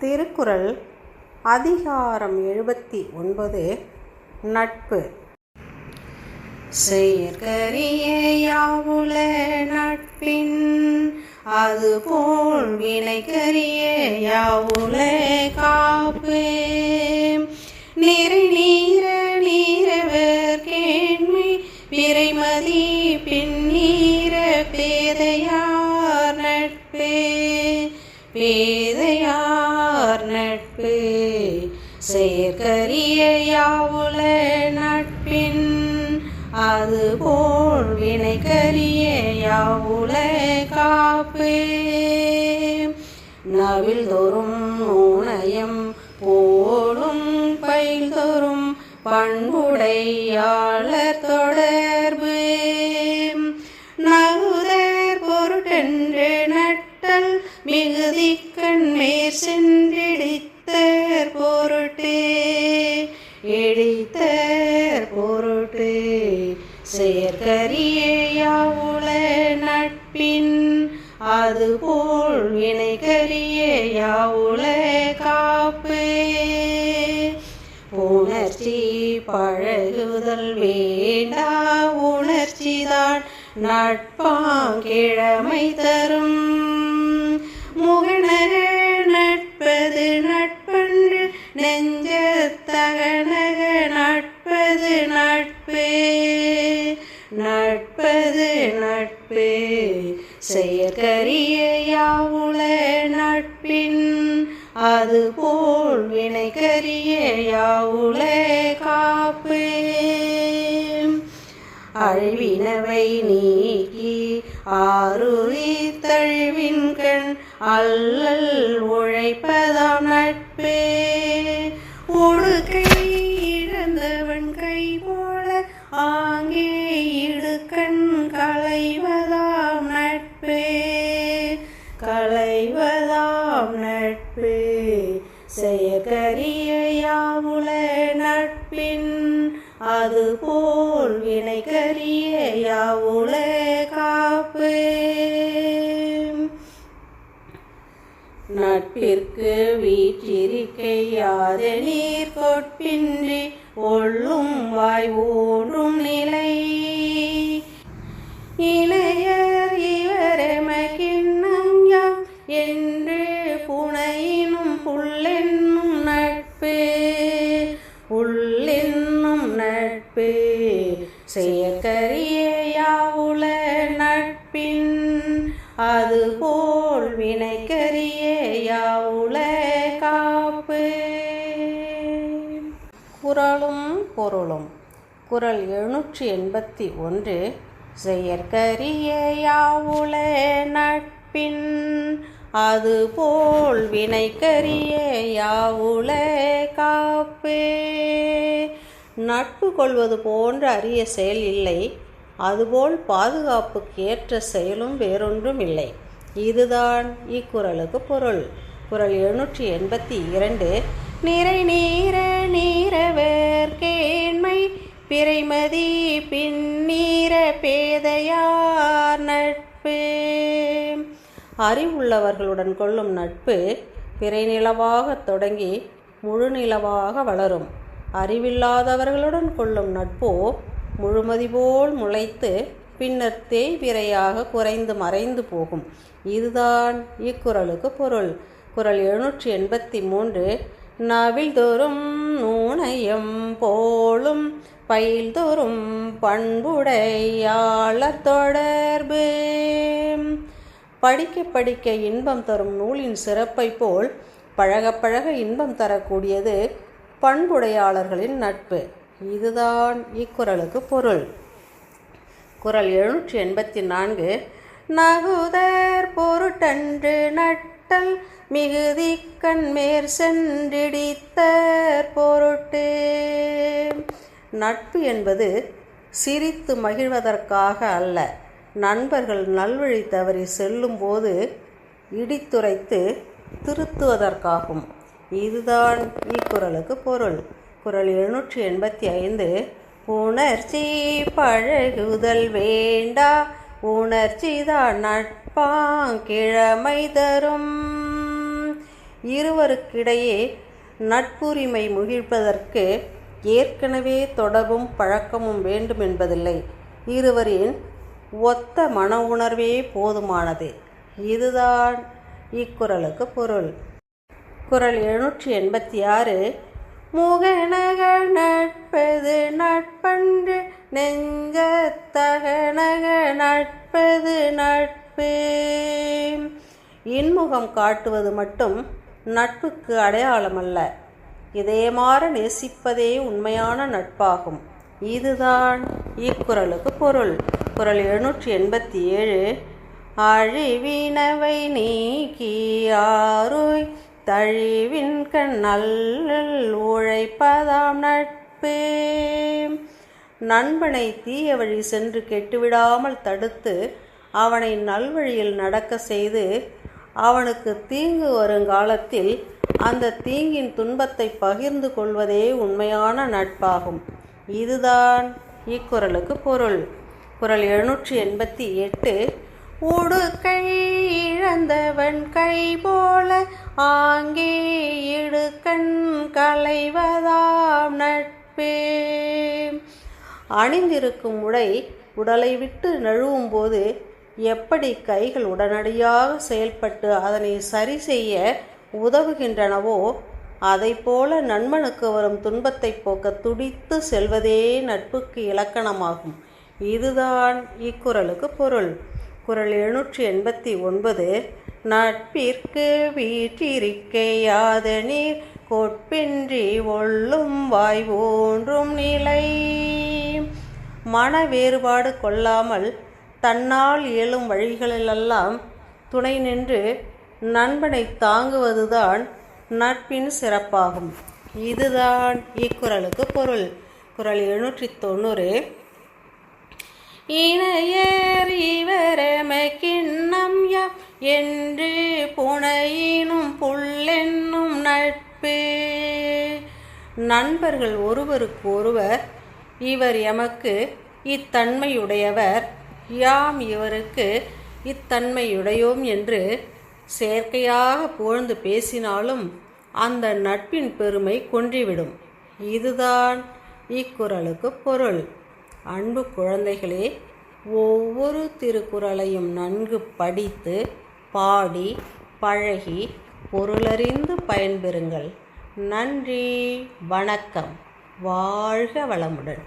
திருக்குறள் அதிகாரம் எழுபத்தி ஒன்பது நட்பு. செயற்கரிய யாவுல நட்பின் அதுபோல் வினைக்கரிய யாவுல காப்பு. செயற்கரிய யாவுல நட்பின். அது போல் வினைக்கரிய யாவுல காப்பே. நவில் தோறும் நூனயம் போலும் பயில் தோறும் பண்புடையாளர் தொடர்பு. நகுதர் பொருட்டென்று நட்டல் மிகுதிக்கண் மேற் சென்றிடித்த வினைகரிய யாவுல காப்பே. உணர்ச்சி பழகுதல் வேண்டா உணர்ச்சிதான் நட்பாங்கிழமை தரும். முகநக அதுபோல் வினைக்கரிய யாவுளே காப்பே. அழிவினவை நீக்கி ஆறுரி தழுவின் கண் அல்லல் உழைப்பதாம் நட்பே. களைவதாம் நட்பு. செயற்கரிய யாவுல நட்பின் அதுபோல் வினைக்கரிய யாவுல காப்பு. நட்பிற்கு வீற்றிருக்கை யாது நீர் கொட்பின்றி ஒள்ளும் வாய் ஊன்றும் நிலை. இளையர் இவரெமக்கிண்ணம் போல் வினைக்கரிய யாவுல காப்பு. குறளும் பொருளும். குறள் எழுநூற்றி எண்பத்தி ஒன்று. செயற்கரிய யாவுல நட்பின். அதுபோல் வினைக்கரிய யாவுல காப்பு. நட்பு கொள்வது போன்ற அரிய செயல் இல்லை. அதுபோல் பாதுகாப்புக்கு ஏற்ற செயலும் வேறொன்றும் இல்லை. இதுதான் இக்குறளுக்கு பொருள். குறள் எழுநூற்றி எண்பத்தி இரண்டு நிறை நீர நீரவர் கேண்மை பிறைமதி பின்னீர பேதையார் நட்பு. அறிவுள்ளவர்களுடன் கொள்ளும் நட்பு பிறைநிலவாக தொடங்கி முழு நிலவாக வளரும். அறிவில்லாதவர்களுடன் கொள்ளும் நட்போ முழுமதி போல் முளைத்து பின்னர் தேய்விரையாக குறைந்து மறைந்து போகும். இதுதான் இக்குறளுக்கு பொருள். குறள் எழுநூற்றி எண்பத்தி மூன்று நவில்தோறும் நூனையும் போலும் பயில்தோறும் பண்புடையாளர் தொடர்பு. படிக்க படிக்க இன்பம் தரும் நூலின் சிறப்பை போல் பழக பழக இன்பம் தரக்கூடியது பண்புடையாளர்களின் நட்பு. இதுதான் இக்குறளுக்கு பொருள். குரல் எழுநூற்றி எண்பத்தி நான்கு நகுதர் பொருட்டன்று நட்டல் மிகுதி கண்மேற் சென்றிடித்தர் பொருட்டு நட்பு என்பது சிரித்து மகிழ்வதற்காக அல்ல நண்பர்கள் நல்வழி தவறி செல்லும்போது இடித்துரைத்து திருத்துவதற்காகும். இதுதான் இக்குறளுக்கு பொருள். குரல் எழுநூற்றி எண்பத்தி ஐந்து உணர்ச்சி பழகுதல் வேண்டா. உணர்ச்சிதான் நட்பாங்கிழமை தரும். இருவருக்கிடையே நட்புரிமை முகிழ்ப்பதற்கு ஏற்கனவே தொடர்பும் பழக்கமும் வேண்டும் என்பதில்லை இருவரின் ஒத்த மன உணர்வே போதுமானது. இதுதான் இக்குறளுக்கு பொருள். குறள் எழுநூற்றி எண்பத்தி ஆறு முகநக நட்பது நட்பன்று நெஞ்சத்தகனக நட்பது நட்பு. இன்முகம் காட்டுவது மட்டும் நட்புக்கு அடையாளமல்ல. இதயமாற நேசிப்பதே உண்மையான நட்பாகும். இதுதான் இக்குறளுக்கு பொருள். குறள் எழுநூற்றி எண்பத்தி ஏழு அழிவினவை நீக்கி ஆருய் தழிவின் நல் உழைப்பதாம் நட்பே. நண்பனை தீய வழி சென்று கெட்டுவிடாமல் தடுத்து அவனை நல்வழியில் நடக்க செய்து அவனுக்கு தீங்கு வருங்காலத்தில் அந்த தீங்கின் துன்பத்தை பகிர்ந்து கொள்வதே உண்மையான நட்பாகும். இதுதான் இக்குறளுக்கு பொருள். குறள் எழுநூற்றி எண்பத்தி எட்டு உடுக்கை இழந்தவன் கை போல ஆங்கே இடுக்கண் களைவதாம் நட்பே. அணிந்திருக்கும் உடை உடலை விட்டு நழுவும் போது எப்படி கைகள் உடனடியாக செயல்பட்டு அதனை சரி செய்ய உதவுகின்றனவோ அதைப்போல நண்பனுக்கு வரும் துன்பத்தை போக்க துடித்து செல்வதே நட்புக்கு இலக்கணமாகும். இதுதான் இக்குறளுக்கு பொருள். குரல் எழுநூற்றி எண்பத்தி ஒன்பது நட்பிற்கு வீற்றிருக்கையாத நீர் கொட்பின்றி ஒள்ளும் வாய் ஊன்றும் நிலை. மன வேறுபாடு கொள்ளாமல் தன்னால் இயலும் வழிகளிலெல்லாம் துணை நின்று நண்பனை தாங்குவதுதான் நட்பின் சிறப்பாகும். இதுதான் இக்குறளுக்கு பொருள். குரல் எழுநூற்றி தொண்ணூறு. இணையர் இவரே என்று புனையினும் புல்லென்னும் நட்பு. நண்பர்கள் ஒருவருக்கு ஒருவர் இவர் எமக்கு இத்தன்மையுடையவர். யாம் இவருக்கு இத்தன்மையுடையோம் என்று செயற்கையாக புகழ்ந்து பேசினாலும் அந்த நட்பின் பெருமை கொன்றிவிடும். இதுதான் இக்குறளுக்கு பொருள். அன்பு குழந்தைகளே ஒவ்வொரு திருக்குறளையும் நன்கு படித்து பாடி பழகி பொருளறிந்து பயன்பெறுங்கள். நன்றி. வணக்கம். வாழ்க வளமுடன்.